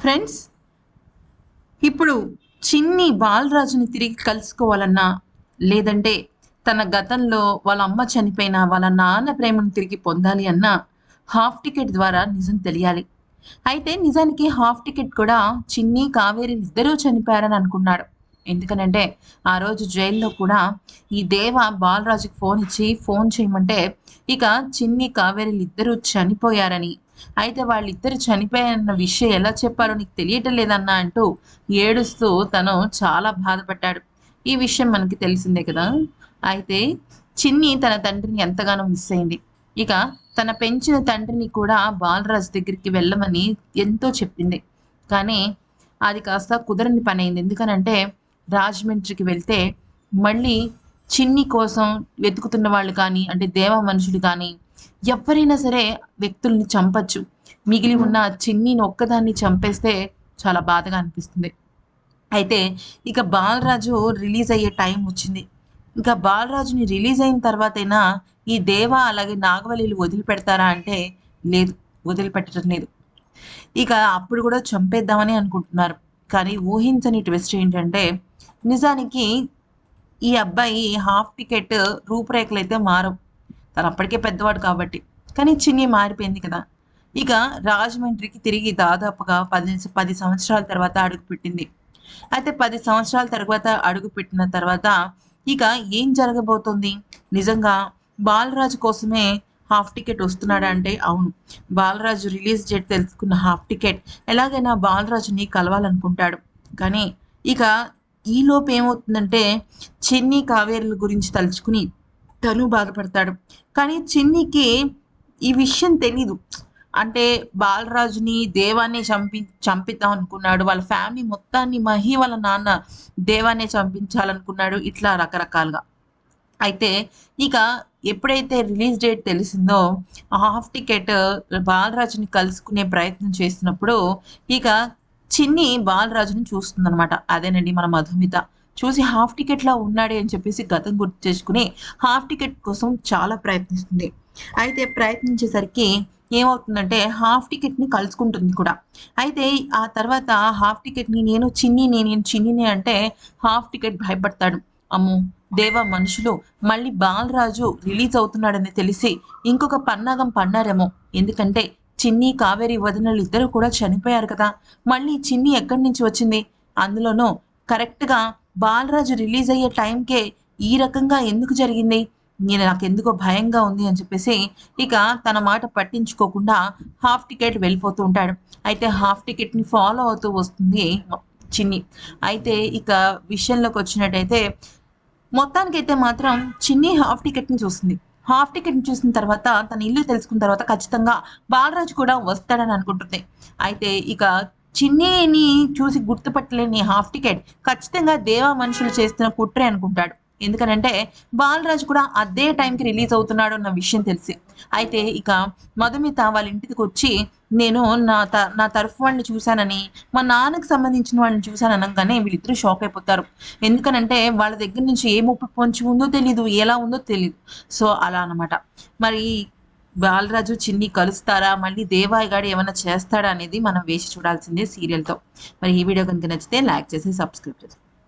Friends ఇప్పుడు చిన్ని బాలరాజుని తిరిగి కలుసుకోవాలన్నా లేదంటే తన గతంలో వాళ్ళ అమ్మ చనిపోయిన వాళ్ళ నాన్న ప్రేమను తిరిగి పొందాలి అన్నా హాఫ్ టికెట్ ద్వారా నిజం తెలియాలి. అయితే నిజానికి హాఫ్ టికెట్ కూడా చిన్ని కావేరి ఇద్దరూ చనిపోయారని అనుకున్నాడు. ఎందుకనంటే ఆ రోజు జైల్లో కూడా ఈ దేవ బాలరాజుకి ఫోన్ ఇచ్చి ఫోన్ చేయమంటే ఇక చిన్ని కావేరీలు ఇద్దరూ చనిపోయారని అయితే వాళ్ళిద్దరు చనిపోయిన విషయం ఎలా చెప్పారో నీకు తెలియటం లేదన్నా అంటూ ఏడుస్తూ తను చాలా బాధపడ్డాడు. ఈ విషయం మనకి తెలిసిందే కదా. అయితే చిన్ని తన తండ్రిని ఎంతగానో మిస్ అయింది. ఇక తన పెంచిన తండ్రిని కూడా బాలరాజు దగ్గరికి వెళ్ళమని ఎంతో చెప్పింది. కానీ అది కాస్త కుదరని పని అయింది. ఎందుకనంటే రాజమండ్రికి వెళ్తే మళ్ళీ చిన్ని కోసం వెతుకుతున్న వాళ్ళు కానీ అంటే దేవ మనుషులు కానీ ఎవరైనా సరే వ్యక్తుల్ని చంపచ్చు. మిగిలి ఉన్న చిన్నిని ఒక్కదాన్ని చంపేస్తే చాలా బాధగా అనిపిస్తుంది. అయితే ఇక బాలరాజు రిలీజ్ అయ్యే టైం వచ్చింది. ఇంకా బాలరాజుని రిలీజ్ అయిన తర్వాతైనా ఈ దేవ అలాగే నాగవల్లిలు వదిలిపెడతారా అంటే లేదు వదిలిపెట్టడం లేదు. ఇక అప్పుడు కూడా చంపేద్దామని అనుకుంటున్నారు. కానీ ఊహించని ట్విస్ట్ ఏంటంటే నిజానికి ఈ అబ్బాయి హాఫ్ టికెట్ రూపురేఖలు అయితే మారవు. తను అప్పటికే పెద్దవాడు కాబట్టి. కానీ చిన్ని మారిపోయింది కదా. ఇక రాజమండ్రికి తిరిగి దాదాపుగా పది పది సంవత్సరాల తర్వాత అడుగు పెట్టింది. అయితే పది సంవత్సరాల తర్వాత అడుగు పెట్టిన తర్వాత ఇక ఏం జరగబోతుంది? నిజంగా బాలరాజు కోసమే హాఫ్ టికెట్ వస్తున్నాడా అంటే అవును. బాలరాజు రిలీజ్ డేట్ తెలుసుకున్న హాఫ్ టికెట్ ఎలాగైనా బాలరాజుని కలవాలనుకుంటాడు. కానీ ఇక ఈలోపు ఏమవుతుందంటే చిన్ని కావేరుల గురించి తలుచుకుని తను బాధపడతాడు. కానీ చిన్నికి ఈ విషయం తెలీదు. అంటే బాలరాజుని దేవాన్ని చంపి చంపిద్దాం అనుకున్నాడు. వాళ్ళ ఫ్యామిలీ మొత్తాన్ని మహి వాళ్ళ నాన్న దేవాన్ని చంపించాలనుకున్నాడు. ఇట్లా రకరకాలుగా. అయితే ఇక ఎప్పుడైతే రిలీజ్ డేట్ తెలిసిందో హాఫ్ టికెట్ బాలరాజుని కలుసుకునే ప్రయత్నం చేసినప్పుడు ఇక చిన్ని బాలరాజుని చూస్తుందనమాట అదేనండి మన మధుమిత. చూసి హాఫ్ టికెట్లా ఉన్నాడే అని చెప్పేసి గతం గుర్తు చేసుకుని హాఫ్ టికెట్ కోసం చాలా ప్రయత్నిస్తుంది. అయితే ప్రయత్నించేసరికి ఏమవుతుందంటే హాఫ్ టికెట్ని కలుసుకుంటుంది కూడా. అయితే ఆ తర్వాత హాఫ్ టికెట్ని నేను చిన్ని నేను చిన్నిని అంటే హాఫ్ టికెట్ భయపడతాడు. అమ్మో దేవ మనుషులు మళ్ళీ బాలరాజు రిలీజ్ అవుతున్నాడని తెలిసి ఇంకొక పన్నాగం పన్నారేమో. ఎందుకంటే చిన్ని కావేరి వదినలు ఇద్దరు కూడా చనిపోయారు కదా. మళ్ళీ చిన్ని ఎక్కడి నుంచి వచ్చింది? అందులోనూ కరెక్ట్గా బాలరాజు రిలీజ్ అయ్యే టైంకే ఈ రకంగా ఎందుకు జరిగింది? నేను నాకు ఎందుకో భయంగా ఉంది అని చెప్పేసి ఇక తన మాట పట్టించుకోకుండా హాఫ్ టికెట్ వెళ్ళిపోతూ ఉంటాడు. అయితే హాఫ్ టికెట్ని ఫాలో అవుతూ వస్తుంది చిన్ని. అయితే ఇక విషయంలోకి వచ్చినట్టయితే మొత్తానికైతే మాత్రం చిన్ని హాఫ్ టికెట్ని చూస్తుంది. హాఫ్ టికెట్ని చూసిన తర్వాత తన ఇల్లు తెలుసుకున్న తర్వాత ఖచ్చితంగా బాలరాజు కూడా వస్తాడని అనుకుంటుంది. అయితే ఇక చిన్నీని చూసి గుర్తుపట్టలేని హాఫ్ టికెట్ ఖచ్చితంగా దేవా మనుషులు చేస్తున్న కుట్రే అనుకుంటాడు. ఎందుకనంటే బాలరాజు కూడా అదే టైంకి రిలీజ్ అవుతున్నాడు అన్న విషయం తెలిసి. అయితే ఇక మధుమిత వాళ్ళ ఇంటికి వచ్చి నేను నా త నా తరఫు వాళ్ళని చూశానని మా నాన్నకు సంబంధించిన వాళ్ళని చూశాను అనగానే వీళ్ళిద్దరూ షాక్ అయిపోతారు. ఎందుకనంటే వాళ్ళ దగ్గర నుంచి ఏ ముప్పు పొంచి ఉందో తెలియదు ఎలా ఉందో తెలియదు సో అలా అనమాట మరి బాలరాజు చిన్ని కలుస్తారా? మళ్ళీ దేవాయ్ గాడు ఏమైనా చేస్తాడా అనేది మనం వేసి చూడాల్సిందే సీరియల్తో మరి ఈ వీడియో కనుక నచ్చితే లైక్ చేసి సబ్స్క్రైబ్ చేసి.